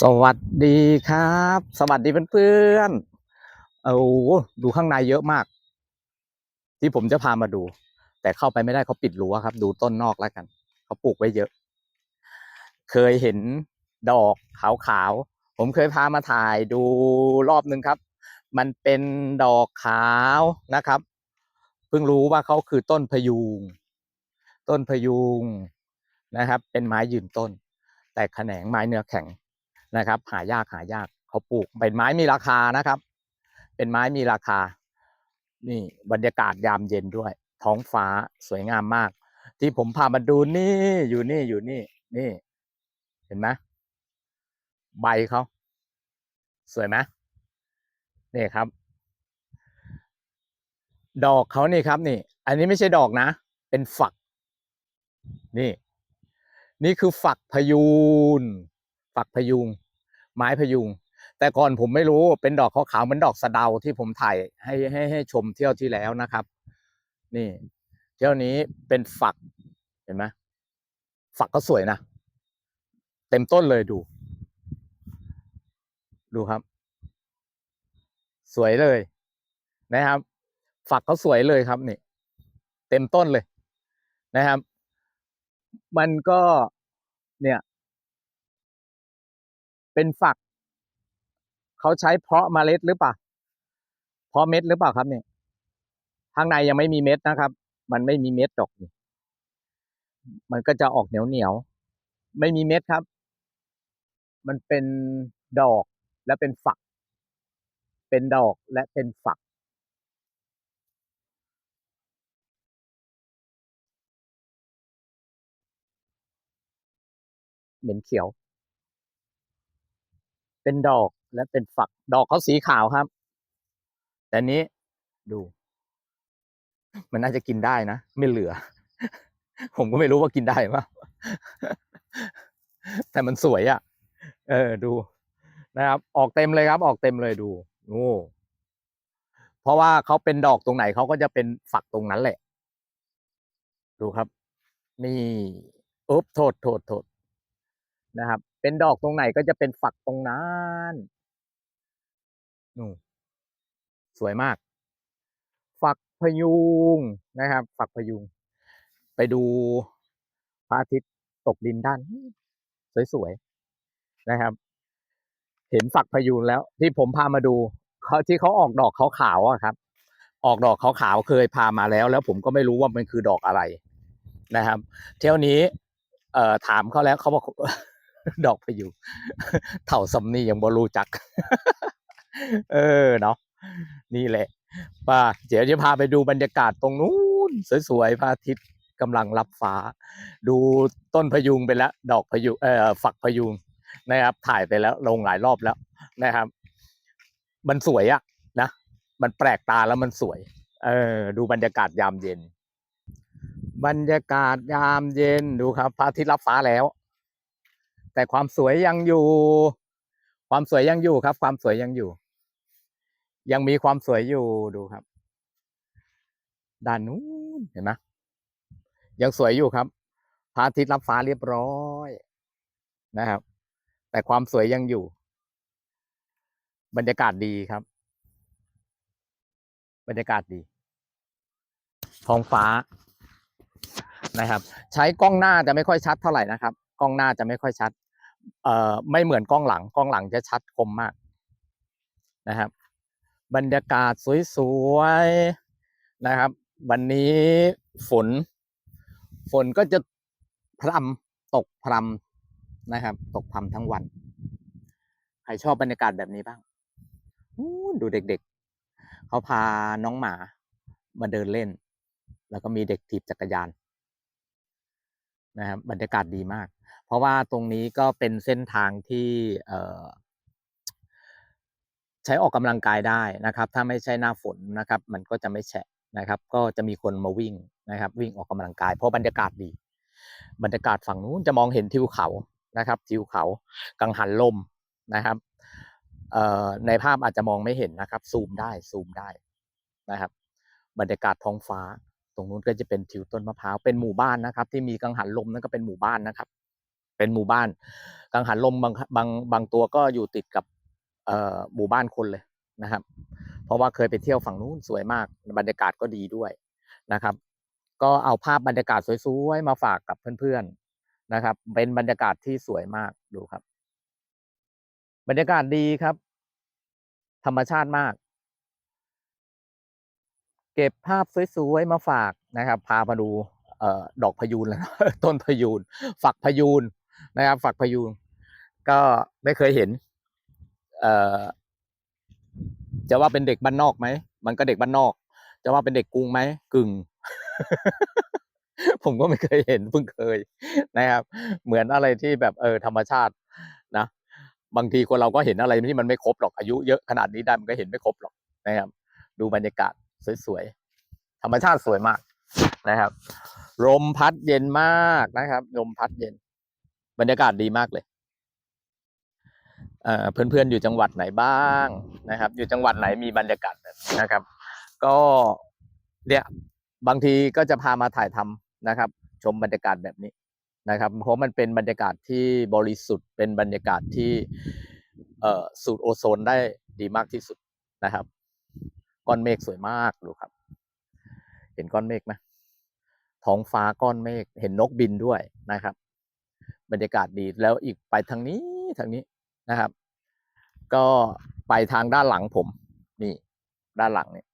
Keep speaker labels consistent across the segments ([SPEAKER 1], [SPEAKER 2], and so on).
[SPEAKER 1] สวัสดีครับ สวัสดีเพื่อนๆโอ้ดูข้างในเยอะมาก ที่ผมจะพามาดู แต่เข้าไปไม่ได้เขาปิดรั้วครับ ดูต้นนอกแล้วกันเขาปลูกไว้เยอะ เคยเห็นดอกขาวๆผมเคยพามาถ่ายดูรอบหนึ่งครับ มันเป็นดอกขาวนะครับ เพิ่งรู้ว่าเขาคือต้นพยูง ต้นพยูงนะครับ เป็นไม้ยืนต้น แต่แขนงไม้เนื้อแข็ง นะครับ หายากหายากเขาปลูกเป็นไม้มีราคานะครับ เป็นไม้มีราคา นี่บรรยากาศยามเย็นด้วย ท้องฟ้าสวยงามมาก ที่ผมพามาดูนี่อยู่นี่อยู่นี่ นี่ เห็นไหมใบเขาสวยไหมนี่ครับ ดอกเขานี่ครับ นี่ อันนี้ไม่ใช่ดอกนะ เป็นฝัก นี่ นี่คือฝักพยูน ฝักพยุง ไม้พยุง แต่ก่อนผมไม่รู้เป็นดอกขาวๆเหมือนดอกสะเดาที่ผมถ่ายให้ให้ให้ชมเที่ยวที่แล้วนะครับ นี่เที่ยวนี้เป็นฝักเห็นไหมฝักก็สวยนะเต็มต้นเลยดู ดูครับ สวยเลยนะครับ ฝักเขาสวยเลยครับนี่ เต็มต้นเลยนะครับ มันก็เนี่ย เป็นฝัก เขาใช้เพาะเมล็ดหรือเปล่าเพาะเม็ดหรือเปล่าครับเนี่ยข้างในยังไม่มีเม็ดนะครับ มันไม่มีเม็ดดอกมันก็จะออกเหนียวเหนียวไม่มีเม็ดครับ มันเป็นดอกและเป็นฝัก เป็นดอกและเป็นฝัก เหม็นเขียว เป็นดอกและเป็นฝัก ดอกเขาสีขาวครับ แต่นี้ดู มันน่าจะกินได้นะ ไม่เหลือ ผมก็ไม่รู้ว่ากินได้ปะแต่มันสวยอะ่ะ เออดูนะครับ ออกเต็มเลยครับ ออกเต็มเลยดูโอ้เพราะว่าเขาเป็นดอกตรงไหนเขาก็จะเป็นฝักตรงนั้นแหละ ดูครับ นี่อุ๊บโทษโทษโทษนะครับ เป็นดอกตรงไหนก็จะเป็นฝักตรงนั้นนู่สวยมาก ฝักพยุงนะครับ ฝักพยุง ไปดูพระอาทิตย์ตกดินด้านสวยๆนะครับ เห็นฝักพยุงแล้ว ที่ผมพามาดูเขาที่เขาออกดอกขาวๆอะครับ ออกดอกขาวๆเคยพามาแล้ว แล้วผมก็ไม่รู้ว่ามันคือดอกอะไรนะครับ เที่ยวนี้ เอ่อถามเขาแล้วเขาบอก ดอกพยุเถ่าสำนียังบ่รู้จัก เออเนาะนี่แหละว่าเดี๋ยวจะพาไปดูบรรยากาศตรงนู้นสวยๆพระอาทิตย์กำลังรับฟ้า ดูต้นพยุงไปแล้ว ดอกพยุงเอ่อฝักพยุงนะครับ ถ่ายไปแล้วลงหลายรอบแล้วนะครับ มันสวยอะนะมันแปลกตาแล้วมันสวย เออ ดูบรรยากาศยามเย็น บรรยากาศยามเย็นดูครับพระอาทิตย์รับฟ้าแล้ว แต่ความสวยยังอยู่ ความสวยยังอยู่ครับ ความสวยยังอยู่ ยังมีความสวยอยู่ดูครับ ด้านนู้นเห็นไหมยังสวยอยู่ครับพระอาทิตย์รับฟ้าเรียบร้อยนะครับ แต่ความสวยยังอยู่ บรรยากาศดีครับ บรรยากาศดีท้องฟ้านะครับ ใช้กล้องหน้าจะไม่ค่อยชัดเท่าไหร่นะครับ กล้องหน้าจะไม่ค่อยชัด เอ่อไม่เหมือนกล้องหลังกล้องหลังจะชัดคมมากนะครับ บรรยากาศสวยๆนะครับ วันนี้ฝน ฝนก็จะพรำตกพรำนะครับ ตกพรำทั้งวัน ใครชอบบรรยากาศแบบนี้บ้างดูเด็กๆ เขาพาน้องหมามาเดินเล่น แล้วก็มีเด็กถีบจักรยานนะครับบรรยากาศดีมาก เพราะว่าตรงนี้ก็เป็นเส้นทางที่เใช้ออกกำลังกายได้นะครับ ถ้าไม่ใช่หน้าฝนนะครับ มันก็จะไม่แฉะนะครับ ก็จะมีคนมาวิ่งนะครับ วิ่งออกกำลังกาย เพราะบรรยากาศดี บรรยากาศฝั่งนู้นจะมองเห็นทิวเขานะครับทิวเขากังหันลมนะครับเอในภาพอาจจะมองไม่เห็นนะครับ ซูมได้ซูมได้นะครับ บรรยากาศท้องฟ้า ตรงนู้นก็จะเป็นทิวต้นมะพร้าวเป็นหมู่บ้านนะครับ ที่มีกังหันลมนั่นก็เป็นหมู่บ้านนะครับ เป็นหมู่บ้าน กังหันลมบางบางบางตัวก็อยู่ติดกับเอหมู่บ้านคนเลยนะครับ เพราะว่าเคยไปเที่ยวฝั่งนู้นสวยมาก บรรยากาศก็ดีด้วยนะครับ ก็เอาภาพบรรยากาศสวยๆมาฝากกับเพื่อนๆนะครับ เป็นบรรยากาศที่สวยมากดูครับ บรรยากาศดีครับ ธรรมชาติมาก เก็บภาพสวยๆมาฝากนะครับ พามาดูเอ่อดอกพยูนแล้วต้นพยูนฝักพยูน นะครับ ฝักพยูนก็ไม่เคยเห็น เอ่อ จะว่าเป็นเด็กบ้านนอกไหม มันก็เด็กบ้านนอก จะว่าเป็นเด็กกรุงไหมกึ่ง ผมก็ไม่เคยเห็นเพิ่งเคยนะครับ เหมือนอะไรที่แบบเออธรรมชาตินะ บางทีคนเราก็เห็นอะไรที่มันไม่ครบหรอกอายุเยอะขนาดนี้ได้มันก็เห็นไม่ครบหรอกนะครับ ดูบรรยากาศสวยๆธรรมชาติสวยมากนะครับลมพัดเย็นมากนะครับลมพัดเย็น บรรยากาศดีมากเลยเอ่อเพื่อนๆอยู่จังหวัดไหนบ้างนะครับ อยู่จังหวัดไหนมีบรรยากาศแบบนี้นะครับ ก็เนี่ยบางทีก็จะพามาถ่ายทำนะครับ ชมบรรยากาศแบบนี้นะครับ เพราะมันเป็นบรรยากาศที่บริสุทธิ์เป็นบรรยากาศที่เอ่อสูดโอโซนได้ดีมากที่สุดนะครับก้อนเมฆสวยมากดูครับ เห็นก้อนเมฆไหมท้องฟ้าก้อนเมฆเห็นนกบินด้วยนะครับ บรรยากาศดีแล้วอีกไปทางนี้ทางนี้นะครับ ก็ไปทางด้านหลังผม นี่ ด้านหลังเนี่ย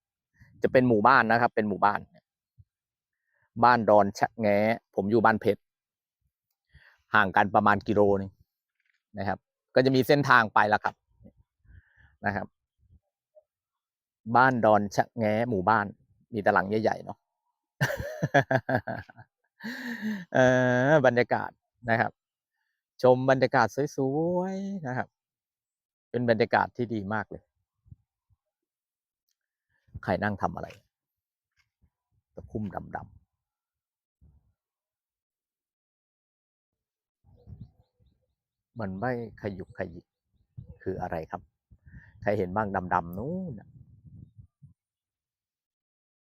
[SPEAKER 1] จะเป็นหมู่บ้านนะครับ เป็นหมู่บ้าน บ้านดอนชะแงผมอยู่บ้านเพชรห่างกันประมาณกิโลนึงนะครับ ก็จะมีเส้นทางไปล้วครับนะครับ บ้านดอนชะแงหมู่บ้าน มีแต่หลังใหญ่ๆเนาะเออบรรยากาศนะครับ ชมบรรยากาศสวยๆนะครับ เป็นบรรยากาศที่ดีมากเลย ใครนั่งทำอะไร ตะคุ่มดำๆมันไม่ขยุกขยิกคืออะไรครับ ใครเห็นบ้างดำๆนู้น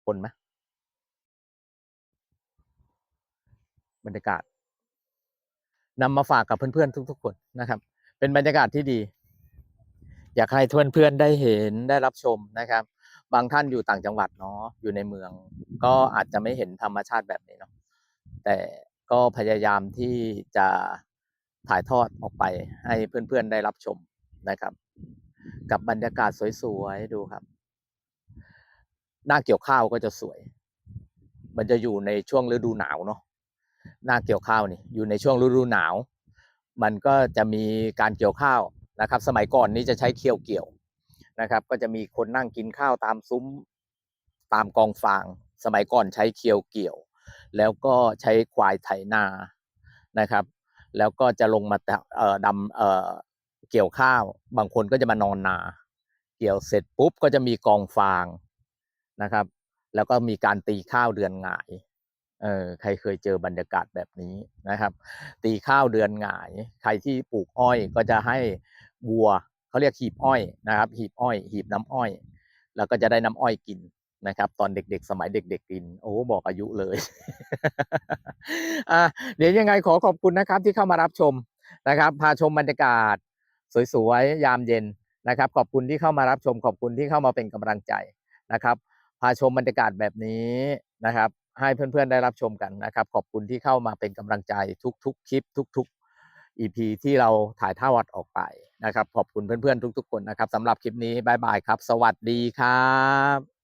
[SPEAKER 1] คนไหมบรรยากาศ นำมาฝากกับเพื่อนๆทุก ๆ คนนะครับ เป็นบรรยากาศที่ดี อยากให้เพื่อนๆได้เห็นได้รับชมนะครับ บางท่านอยู่ต่างจังหวัดเนาะอยู่ในเมือง ก็อาจจะไม่เห็นธรรมชาติแบบนี้เนาะแต่ก็พยายามที่จะถ่ายทอดออกไปให้เพื่อนๆได้รับชมนะครับ กับบรรยากาศสวยๆดูครับ หน้าเกี่ยวข้าวก็จะสวย มันจะอยู่ในช่วงฤดูหนาวเนาะ หน้าเกี่ยวข้าวนี่อยู่ในช่วงฤดูหนาว มันก็จะมีการเกี่ยวข้าวนะครับ สมัยก่อนนี้จะใช้เคี่ยวเกี่ยวนะครับ ก็จะมีคนนั่งกินข้าวตามซุ้มตามกองฟาง สมัยก่อนใช้เคี่ยวเกี่ยว แล้วก็ใช้ควายไถนานะครับ แล้วก็จะลงมาเอ่อดำเอ่อเกี่ยวข้าว บางคนก็จะมานอนนา เกี่ยวเสร็จปุ๊บก็จะมีกองฟางนะครับ แล้วก็มีการตีข้าวเดือนหงาย เออใครเคยเจอบรรยากาศแบบนี้นะครับ ตีข้าวเดือนหงาย ใครที่ปลูกอ้อยก็จะให้วัวเขาเรียกหีบอ้อยนะครับ หีบอ้อย หีบน้ำอ้อย แล้วก็จะได้น้ำอ้อยกินนะครับ ตอนเด็กๆ สมัยเด็ก ๆ กิน โอ้บอกอายุเลยอะเดี๋ยวยังไงขอขอบคุณนะครับ ที่เข้ามารับชมนะครับ พาชมบรรยากาศ สวยๆยามเย็นนะครับ ขอบคุณที่เข้ามารับชม ขอบคุณที่เข้ามาเป็นกำลังใจนะครับ พาชมบรรยากาศแบบนี้นะครับ ให้เพื่อนๆได้รับชมกันนะครับ ขอบคุณที่เข้ามาเป็นกำลังใจทุกๆคลิปทุกๆ EP ที่เราถ่ายทอดออกไปนะครับ ขอบคุณเพื่อนๆทุก ๆ คนนะครับสำหรับคลิปนี้บายบายครับ สวัสดีครับ